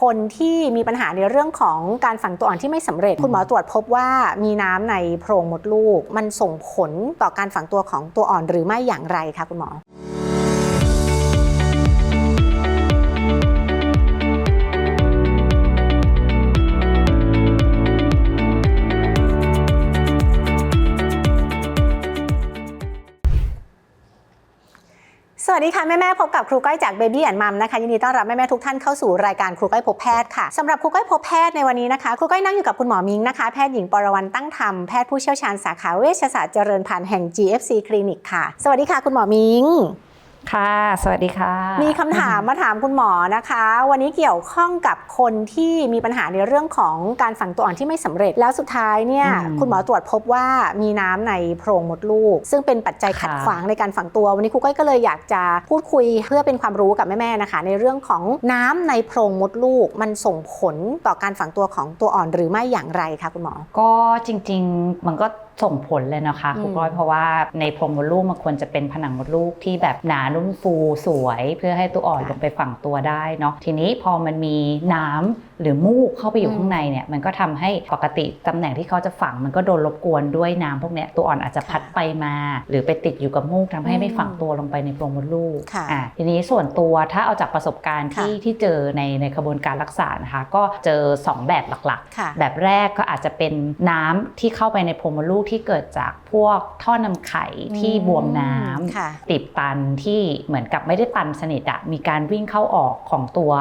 คนที่มีปัญหาในเรื่องของการฝังตัวอ่อนที่ไม่สำเร็จ คุณหมอตรวจพบว่ามีน้ำในโพรงมดลูก มันส่งผลต่อการฝังตัวของตัวอ่อนหรือไม่อย่างไรคะคุณหมอ วัสดีค่ะแม่แม่พบกับครูก้อยจาก Baby and Mom นะคะยินดีต้อนรับแม่แม่ทุกท่านเข้าสู่รายการครูก้อยพบแพทย์ค่ะสำหรับครูก้อยพบแพทย์ในวันนี้นะคะครูก้อยนั่งอยู่กับคุณหมอมิงนะคะแพทย์หญิงปรวรรณตั้งธรรมแพทย์ผู้เชี่ยวชาญสาขาเวชศาสตร์เจริญพันธุ์แห่ง GFC คลินิกค่ะ สวัสดีค่ะคุณหมอมิง ค่ะ สวัสดีค่ะ มีคำถามมาถามคุณหมอนะคะ วันนี้เกี่ยวข้องกับคนที่มีปัญหาในเรื่องของการฝังตัวอ่อนที่ไม่สำเร็จ แล้วสุดท้ายเนี่ยอืมคุณหมอตรวจพบว่ามีน้ำในโพรงมดลูก ซึ่งเป็นปัจจัยขัดค่ะ ขวางในการฝังตัว วันนี้ครูก้อยก็เลยอยากจะพูดคุยเพื่อเป็นความรู้กับแม่ๆนะคะ ในเรื่องของน้ำในโพรงมดลูก มันส่งผลต่อการฝังตัวของตัวอ่อนหรือไม่อย่างไรคะคุณหมอ ก็จริงๆ มันก็ ส่งผลเลยนะคะอืมคุณก้อยเพราะว่าในโพรงมดลูกมันควรจะเป็นผนังมดลูกที่แบบหนานุ่มฟูสวย เพื่อให้ตัวอ่อนลงไปฝังตัวได้เนาะทีนี้พอมันมีน้ำ หรือมูกเข้าไปอยู่ข้างในเนี่ยมันก็ทำให้ปกติตำแหน่งที่เขาจะฝังมันก็โดนรบกวนด้วยน้ำพวกเนี้ยตัวอ่อนอาจจะพัดไปมา หรือไปติดอยู่กับมูกทำให้ไม่ฝังตัวลงไปในโพรงมดลูกค่ะอะทีนี้ส่วนตัวถ้าเอาจากประสบการณ์ค่ะที่ที่เจอในในกระบวนการรักษานะคะก็เจอสองแบบหลักๆค่ะแบบแรกก็อาจจะเป็นน้ำที่เข้าไปในโพรงมดลูกที่เกิดจากพวกท่อนำไข่ที่บวมน้ำค่ะติดตันที่เหมือนกับไม่ได้ตันสนิทอะมีการวิ่งเข้าออกของตัว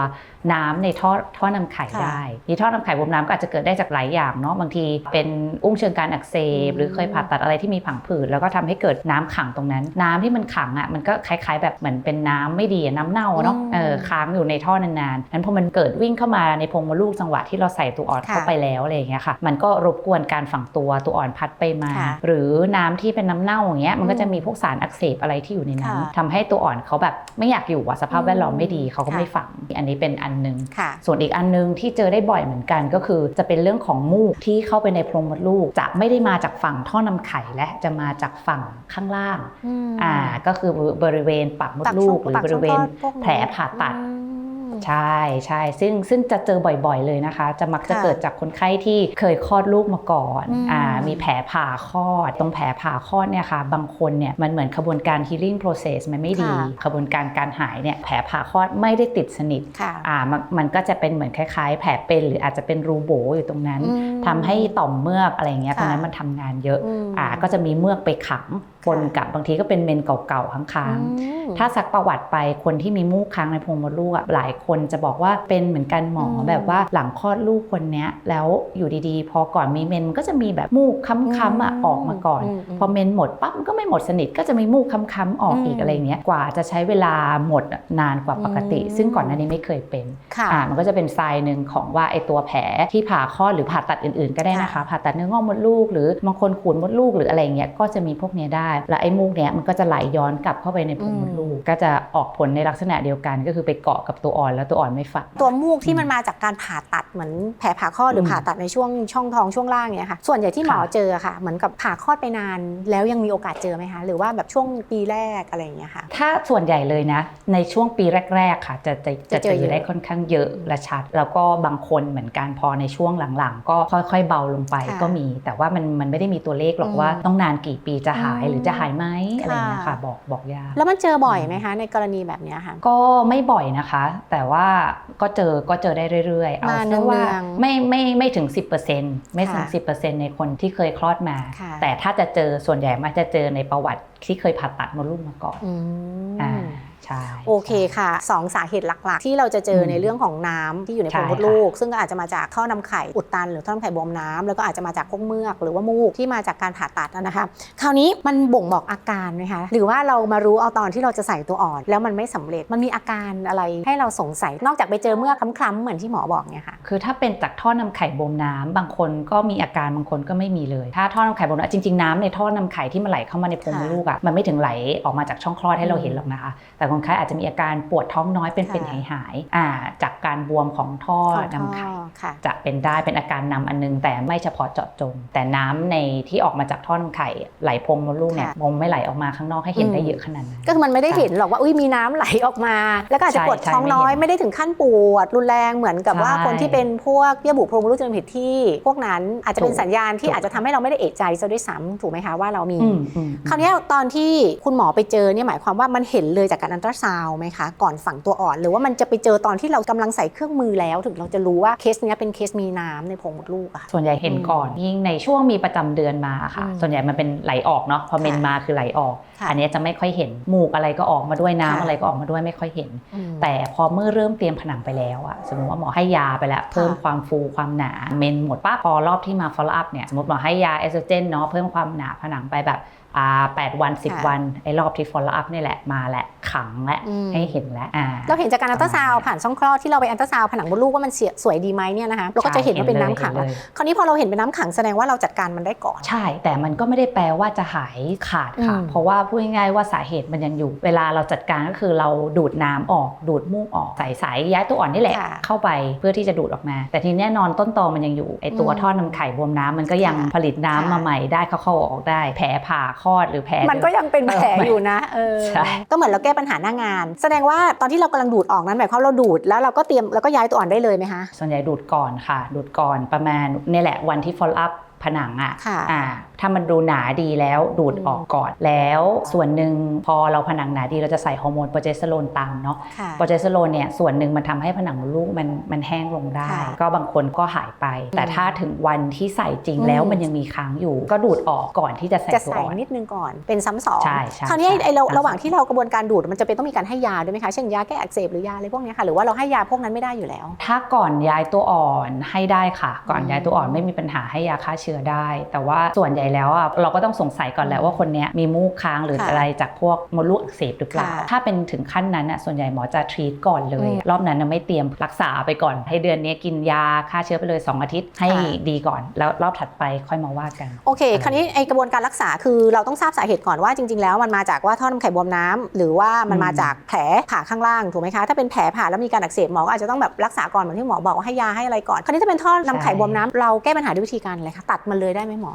น้ำในท่อท่อนำไข่ค่ะได้ที่ท่อนำไข่บวมน้ำก็อาจจะเกิดได้จากหลายอย่างเนาะบางทีเป็นอุ้งเชิงการอักเสบอืมหรือเคยผ่าตัดอะไรที่มีผังผืดแล้วก็ทำให้เกิดน้ำขังตรงนั้น น้ำที่มันขังอะมันก็คล้าย ๆ แบบเหมือนเป็นน้ำไม่ดีอะน้ำเน่าเนาะอืมเออค้างอยู่ในท่อนานๆนั้นพอมันเกิดวิ่งเข้ามาในโพรงมดลูกจังหวะที่เราใส่ตัวอ่อนค่ะเข้าไปแล้วอะไรอย่างเงี้ยค่ะ มันก็รบกวนการฝังตัวตัวอ่อนพัดไปมาค่ะหรือน้ำที่เป็นน้ำเน่าอย่างเงี้ยมันก็อืมจะมีพวกสารอักเสบอะไรที่อยู่ในนั้นค่ะทำให้ตัวอ่อนเขาแบบไม่อยากอยู่อะสภาพแวดล้อมไม่ดีเขาก็ค่ะไม่ฝัง อันนี้เป็นอันหนึงค่ะส่วนอีกอันนึงที่เจอได้บ่อยเหมือนกันก็คือ จะเป็นเรื่องของมูกที่เข้าไปในโพรงมดลูก จะไม่ได้มาจากฝั่งท่อนำไข่และจะมาจากฝั่งข้างล่างมอ่าก็คือบริเวณปากมดปากลูช่กงหรือปากบช่ริงเวณคลอดพวกนี้แผลผ่าตัดอืม ใช่ใช่ซึ่งซึ่งจะเจอบ่อยๆเลยนะคะ จะมักจะค่ะเกิดจากคนไข้ที่เคยคลอดลูกมาก่อนอืมอ่ามีแผลผ่าคลอด ตรงแผลผ่าคลอดเนี่ยค่ะบางคนเนี่ยมันเหมือนขบวนการ healing process มันไม่ดีค่ะขบวนการการหายเนี่ยแผลผ่าคลอดไม่ได้ติดสนิทค่ะอ่ามันมันก็จะเป็นเหมือนคล้ายๆ แผลเป็นหรืออาจจะเป็นรูโบอยู่ตรงนั้นอืมทำให้ต่อมเมือกอะไรเงี้ยตค่ะรงนั้นมันทำงานเยอะอืมอ่าก็จะมีเมือกไปขังปนค่ะกับบางทีก็เป็นเมนเก่าๆค้างๆอืมถ้าซักประวัติไปคนที่มีมูกค้างในโพรงมดลูกอะหลายคนจะบอกว่าเป็นเหมือนกันหมออมแบบว่าหลังคลอดลูกคนเนี้ยแล้วอยู่ดีๆ พอก่อนมีเมนมันก็จะมีแบบมูกค้ำๆอะออกมาก่อนอืมอืมพอเมนหมดปั๊บมันก็ไม่หมดสนิทก็จะมีมูกค้ำๆออกอีกอืมอะไรเงี้ยกว่าจะใช้เวลาหมดอะนานกว่าปกติอืมซึ่งก่อนหน้านี้ไม่เคยเป็นค่ะอ่ามันก็จะเป็นทรายหนึ่งของว่าไอตัวแผลที่ผ่าคลอดหรือผ่าตัดอื่นๆ ก็ได้นะคะค่ะผ่าตัดเนื้องอกมดลูก หรือบางคนขูดมดลูกหรืออะไรเงี้ยก็จะมีพวกเนี้ยได้ แล้วไอ้มูกเนี้ยมันก็จะไหลย้อนกลับเข้าไปในโพรงมดลูกก็จะออกผลในลักษณะเดียวกันก็คือไปเกาะกับตัวอ่อนแล้วตัวอ่อนไม่ฝังตัวมูกที่มันมาจากการผ่าตัดเหมือนแผลผ่าคลอดหรือมผ่าตัดในช่วงช่องท้องช่วงล่างเนี่ยค่ะส่วนใหญ่ที่หมอค่ะเจอค่ะเหมือนกับผ่าคลอดไปนาน แล้วยังมีโอกาสเจอไหมคะหรือว่าแบบช่วงปีแรกอะไรอย่างเงี้ยค่ะ ถ้าส่วนใหญ่เลยนะ ในช่วงปีแรก ๆค่ะ จะจะจะจะเจเจออเยอะได้ค่อนข้างเยอะและชัด แล้วก็บางคนเหมือนกันพอในช่วงหลังๆ ก็ค่อยๆเบาลงไปค่ะก็มี แต่ว่ามันมันไม่ได้มีตัวเลขหรอกอืมว่าต้องนานกี่ปีจะหายอืมหรือจะหายไหมอะไรอย่างเงี้ยค่ะค่ะบอกบอกยากแล้วมันเจอบ่อยไหมคะ ในกรณีแบบเนี้ยค่ะก็ไม่บ่อยนะคะ แต่ว่าก็เจอก็เจอได้เรื่อยๆ เอามาแค่ว่าเนืองๆไม่ไม่ไม่ถึง 10%ไม่ถึงค่ะ10%ในคนที่เคยคลอดมาค่ะแต่ถ้าจะเจอส่วนใหญ่มักจะเจอในประวัติที่เคยผ่าตัดมดลูกมาก่อนอืมอ่า ใช่ โอเคค่ะสองสาเหตุหลักๆ ที่เราจะเจออมในเรื่องของน้ำที่อยู่ในโพรงใช่มดลูก ซึ่งก็อาจจะมาจากท่อนำไข่อุดตัน หรือท่อนำไข่บวมน้ำแล้วก็อาจจะมาจากพวกเมือกหรือว่ามูกที่มาจากการผ่าตัดนะคะคราวนี้มันบ่งบอกอาการไหมคะหรือว่าเรามารู้เอาตอนที่เราจะใส่ตัวอ่อน แล้วมันไม่สำเร็จมันมีอาการอะไรให้เราสงสัยนอกจากไปเจอเมือกคล้ำๆเหมือนที่หมอบอกเนี่ยค่ะคือถ้าเป็นจากท่อนำไข่บวมน้ำบางคนก็มีอาการบางคนก็ไม่มีเลย ถ้าท่อนำไข่บวมน้ำจริงๆน้ำในท่อนำไข่ที่มันไหลเข้ามาในโพรงมดลูกอะมันไม่ถึงไหลออกมาจากช่องคลอดให้เราเห็นหรอกนะคะแต่คนไข้อาจจะมีอาการปวดท้องน้อยเป็นเป็นหายค่ะหายๆอ่าจากการบวมของท่อของท่นำไข่ค่ะจะเป็นได้เป็นอาการนำอันนึง แต่ไม่เฉพาะเจาะจง แต่น้ำในที่ออกมาจากท่อนำไข่ไหลพรมมดลูกเนี่ยค่ะมงไม่ไหลออกมาข้างนอกให้เห็นอืมได้เยอะขนาดนั้นก็คือมันไม่ได้เห็นหรอกว่าอุ้ยมีน้ำไหลออกมา แล้วก็อาจจะใช่ปวดใช่ท้องน้อยไม่เห็นไม่ได้ถึงขั้นปวดรุนแรงเหมือนกับว่าใช่คนที่เป็นพวกเยื่อบุโพรงมดลูกจนผิดที่ พวกนั้นอาจจะเป็นถูกสัญญาณที่ถูกอาจจะทำให้เราไม่ได้เอะใจซะด้วยซ้ำถูกไหมคะว่าเรามีอืมอืมคราวเนี้ยตอนที่คุณหมอไปเจอเนี่ยหมายความว่ามันเห็นเลยจากการอันตราซาวด์ไหมคะ ก่อนฝังตัวอ่อน หรือว่ามันจะไปเจอตอนที่เรากำลังใส่เครื่องมือแล้ว ถึงเราจะรู้ว่าเคสเนี้ยเป็นเคสมีน้ำในโพรงมดลูกอะค่ะส่วนใหญ่เห็นก่อนยิ่งในช่วงมีประจำเดือนมาค่ะอืมส่วนใหญ่มันเป็นไหลออกเนาะพอเมนค่ะมาคือไหลออกค่ะอันเนี้ยจะไม่ค่อยเห็นมูกอะไรก็ออกมาด้วยน้ำค่ะอะไรก็ออกมาด้วยไม่ค่อยเห็นอืมแต่พอเมื่อเริ่มเตรียมผนังไปแล้วอะสมมติว่าหมอให้ยาไปแล้วเพิ่มความฟูความหนาเมนหมดปั๊บพอรอบที่มา follow up เนี่ยสมมติหมอให้ยาเอสโตรเจนเนาะเพิ่มความหนาผนังไปแบบอ่า แปดวันค่ะ10วันไอ้รอบที่ follow up นี่แหละมาแหละขังและอืมให้เห็นแล้วอ่าเราเห็นจากการอันตราซาวด์ผ่านช่องคลอดที่เราไปอันตราซาวด์ผนังมดลูกว่ามันเสียสวยดีไหมเนี่ยนะคะเราก็จะเห็นว่าเป็นน้ำขังใช่แล้วเห็นเลยคราวนี้พอเราเห็นเป็นน้ำขังแสดงว่าเราจัดการมันได้ก่อน ใช่ แต่มันก็ไม่ได้แปลว่าจะหายขาดค่ะอืมเพราะว่าพูดง่ายๆว่าสาเหตุมันยังอยู่ เวลาเราจัดการก็คือเราดูดน้ำออกดูดมูกออกใส่สายย้ายตัวอ่อนนี่แหละค่ะเข้าไปเพื่อที่จะดูดออกมา แต่ทีแน่นอนต้นตอมันยังอยู่ไอตัวอืมท่อนำไข่บวมน้ำมันก็ยังค่ะผลิตน้ำค่ะมาใหม่ได้เข้าๆออกได้แผลผ่าคลอดหรือแผลมันก็ยังเป็นแผลเอออยู่นะเออใช่ก็เหมือนเราแก้ปัญหาหน้างาน แสดงว่าตอนที่เรากำลังดูดออกนั้นหมายความเราดูดแล้วเราก็เตรียมแล้วก็ย้ายตัวอ่อนได้เลยไหมคะส่วนใหญ่ดูดก่อนค่ะ ดูดก่อนประมาณนี่แหละวันที่ follow up ผนังอะค่ะอ่า ถ้ามันดูหนาดีแล้วดูดอืมออกก่อนแล้ว ส่วนหนึ่งพอเราผนังหนาดีเราจะใส่ฮอร์โมนโปรเจสเตอโรนตามเนาะค่ะโปรเจสเตอโรนเนี่ยส่วนหนึ่งมันทำให้ผนังมดลูกมันมันแห้งลงได้ค่ะก็บางคนก็หายไป แต่ถ้าถึงวันที่ใส่จริงแล้วอืมมันยังมีค้างอยู่ ก็ดูดออกก่อนที่จะใส่จะตัวใส่อ่อนนิดนึงก่อนเป็นซ้ำสองใช่ใช่คราวนี้ไอ้ใช่ไอ้เราซ้ำสองระหว่างที่เรากระบวนการดูดมันจะเป็นต้องมีการให้ยาด้วยไหมคะเช่นยาแก้อักเสบหรือยาอะไรพวกเนี้ยค่ะหรือว่าเราให้ยาพวกนั้นไม่ได้อยู่แล้ว ถ้าก่อนย้ายตัวอ่อนให้ได้ค่ะ ก่อนอืมย้ายตัวอ่อนไม่มีปัญหาให้ยาฆ่าเชื้อได้ แต่ว่าส่วนใหญ่แล้วอะเราก็ต้องสงสัยก่อนแหละว่าคนเนี้ยมีมูกค้างหรือค่ะอะไรจากพวกมดลูกอักเสบหรือเปล่าค่ะถ้าเป็นถึงขั้นนั้นอะส่วนใหญ่หมอจะทรีตก่อนเลยอืมรอบนั้นน่ะไม่เตรียมรักษาไปก่อน ให้เดือนนี้กินยาฆ่าเชื้อไปเลย 2 อาทิตย์ให้ค่ะดีก่อน แล้วรอบถัดไปค่อยมาว่ากัน โอเค คราวนี้ไอกระบวนการรักษาคือเราต้องทราบสาเหตุก่อนว่าจริง ๆ แล้วมันมาจากว่าท่อน้ำไข่บวมน้ำหรือว่ามันมาอืมจากแผลผ่าข้างล่างถูกไหมคะถ้าเป็นแผลผ่าแล้วมีการอักเสบหมอก็อาจจะต้องแบบรักษาก่อนเหมือนที่หมอบอกว่าให้ยาให้อะไรก่อนคราวนี้ถ้าเป็นท่อน้ำไข่บวมน้ำเราแก้ปัญหาด้วยวิธีการอะไรคะตัดมันเลยได้ไหมหมอ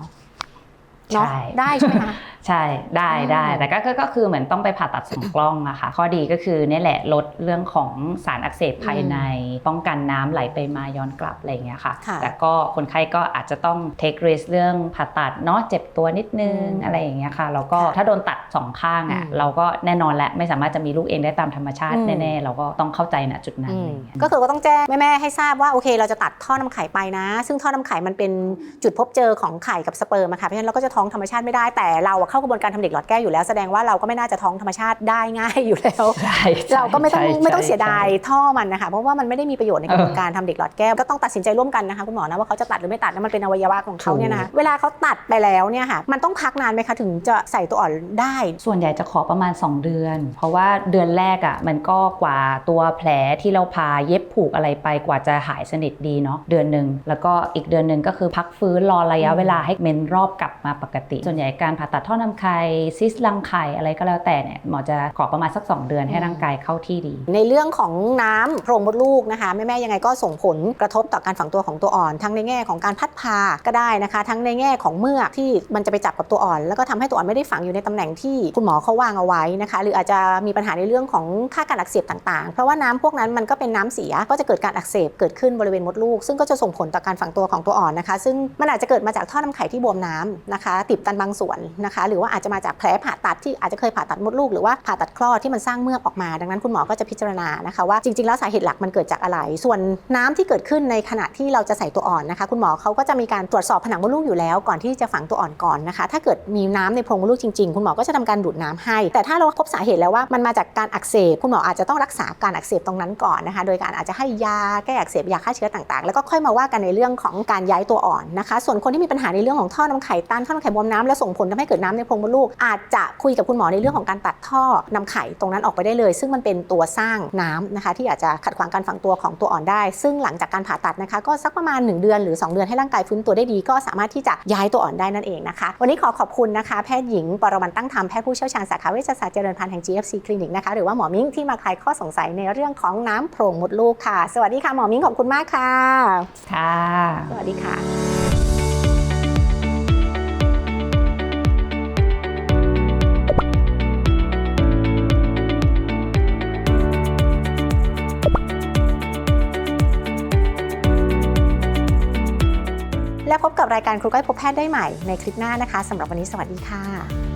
เนาะใช่ได้ใช่ไหมคะใช่ได้ได้อืมแต่ก็ก็ก็คือเหมือนต้องไปผ่าตัดสองกล้องอะค่ะข้อดีก็คือเนี่ยแหละลดเรื่องของสารอักเสบภายใน ป้องกันน้ำไหลไปมาย้อนกลับอะไรอย่างเงี้ยค่ะค่ะแต่ก็คนไข้ก็อาจจะต้อง take risk เรื่องผ่าตัดเนาะเจ็บตัวนิดนึงอืมอะไรอย่างเงี้ยค่ะแล้วก็ค่ะถ้าโดนตัดสองข้างอะอืมเราก็แน่นอนแหละไม่สามารถจะมีลูกเองได้ตามธรรมชาติอืมแน่ๆเราก็ต้องเข้าใจณจุดนั้นอือะไรมอย่างเงี้ยก็คือก็ต้องแจ้งแม่ๆให้ทราบว่าโอเค เราจะตัดท่อน้ำไข่ไปนะ ซึ่งท่อน้ำไข่มันเป็นจุดพบเจอของไข่กับสเปิร์มอะค่ะเพราะฉะนั้นเราก็จะท้องธรรมชาติไม่ได้แต่เราอะเข้ากระบวนการทำเด็กหลอดแก้วอยู่แล้วแสดงว่าเราก็ไม่น่าจะท้องธรรมชาติได้ง่ายอยู่แล้วใช่ใช่เราก็ไม่ต้องใช่ไม่ต้องใช่เสียดายใช่ท่อมันนะคะเพราะว่ามันไม่ได้มีประโยชน์ในกระบวนเออการทำเด็กหลอดแก้วก็ต้องตัดสินใจร่วมกันนะคะคุณหมอนะว่าเขาจะตัดหรือไม่ตัดนะมันเป็นอวัยวะของเขาเนี่ยนะคะเวลาเขาตัดไปแล้วเนี่ยค่ะมันต้องพักนานไหมคะถึงจะใส่ตัวอ่อนได้ ส่วนใหญ่จะขอประมาณ 2 เดือน เพราะว่าเดือนแรกอะ่ะมันก็กว่าตัวแผลที่เราพาเย็บผูกอะไรไปกว่าจะหายสนิทดีเนาะเดือนหนึ่งแล้วก็อีกเดือนหนึ่งก็คือพักฟื้นรอระยะอืมเวลาให้เมนรอบกลับมาปกติ ส่วนใหญ่การผ่าตัดท่อนำไข่ซิสลังไข่อะไรก็แล้วแต่เนี่ยหมอจะขอประมาณสัก 2 เดือนให้ร่างกายเข้าที่ดี ในเรื่องของน้ำโพรงมดลูกนะคะแม่ๆยังไงก็ส่งผลกระทบต่อการฝังตัวของตัวอ่อน ทั้งในแง่ของการพัดพาก็ได้นะคะ ทั้งในแง่ของเมือกที่มันจะไปจับกับตัวอ่อน แล้วก็ทำให้ตัวอ่อนไม่ได้ฝังอยู่ในตำแหน่งที่คุณหมอเขาวางเอาไว้นะคะหรืออาจจะมีปัญหาในเรื่องของค่าการอักเสบต่างๆ เพราะว่าน้ำพวกนั้นมันก็เป็นน้ำเสียก็จะเกิดการอักเสบเกิดขึ้นบริเวณมดลูก ซึ่งก็จะส่งผลต่อการฝังตัวของตัวอ่อนนะคะ ซึ่งมันอาจจะเกิดมาจากท่อน้ำไข่ที่บวมน้ำนะคะติดตันบางส่วนนะคะ หรือว่าอาจจะมาจากแผลผ่าตัดที่อาจจะเคยผ่าตัดมดลูกหรือว่าผ่าตัดคลอดที่มันสร้างเมือกออกมา ดังนั้นคุณหมอก็จะพิจารณานะคะว่าจริงๆแล้วสาเหตุหลักมันเกิดจากอะไร ส่วนน้ำที่เกิดขึ้นในขณะที่เราจะใส่ตัวอ่อนนะคะ คุณหมอเขาก็จะมีการตรวจสอบผนังมดลูกอยู่แล้วก่อนที่จะฝังตัวอ่อนก่อนนะคะ ถ้าเกิดมีน้ำในโพรงมดลูกจริงๆ คุณหมอก็จะทำการดูดน้ำให้ แต่ถ้าเราพบสาเหตุแล้วว่ามันมาจากการอักเสบคุณหมออาจจะต้องรักษาการอักเสบตรงนั้นก่อนนะคะ โดยการอาจจะให้ยาแก้อักเสบยาฆ่าเชื้อต่างๆ แล้วก็ค่อยมาว่ากันในเรื่องของการย้ายตัวอ่อนนะคะ ส่วนคนที่มีปัญหาในเรื่องของท่อน้ำไข่ตันท่อน้ำไข่บวมน้ำและส่งผลทำให้เกิดน้ำในโพรงมดลูก อาจจะคุยกับคุณหมอในเรื่องของการตัดท่อนำไข่ตรงนั้นออกไปได้เลย ซึ่งมันเป็นตัวสร้างน้ำนะคะที่อาจจะขัดขวางการฝังตัวของตัวอ่อนได้ ซึ่งหลังจากการผ่าตัดนะคะก็สักประมาณ 1 เดือนหรือ 2 เดือนให้ร่างกายฟื้นตัวได้ดี ก็สามารถที่จะย้ายตัวอ่อนได้นั่นเองนะคะ วันนี้ขอขอบคุณนะคะแพทย์หญิงปรวรรณตั้งธรรมแพทย์ผู้เชี่ยวชาญสาขาเวชศาสตร์เจริญพันธุ์แห่ง GFC คลินิกนะคะหรือว่าหมอมิ้งที่มาคลายข้อสงสัยในเรื่องของน้ำโพรงมดลูกค่ะ สวัสดีค่ะหมอมิ้งขอบคุณมากค่ะค่ะ สวัสดีค่ะ กับรายการครูก้อยพบแพทย์ได้ใหม่ในคลิปหน้านะคะสำหรับวันนี้สวัสดีค่ะ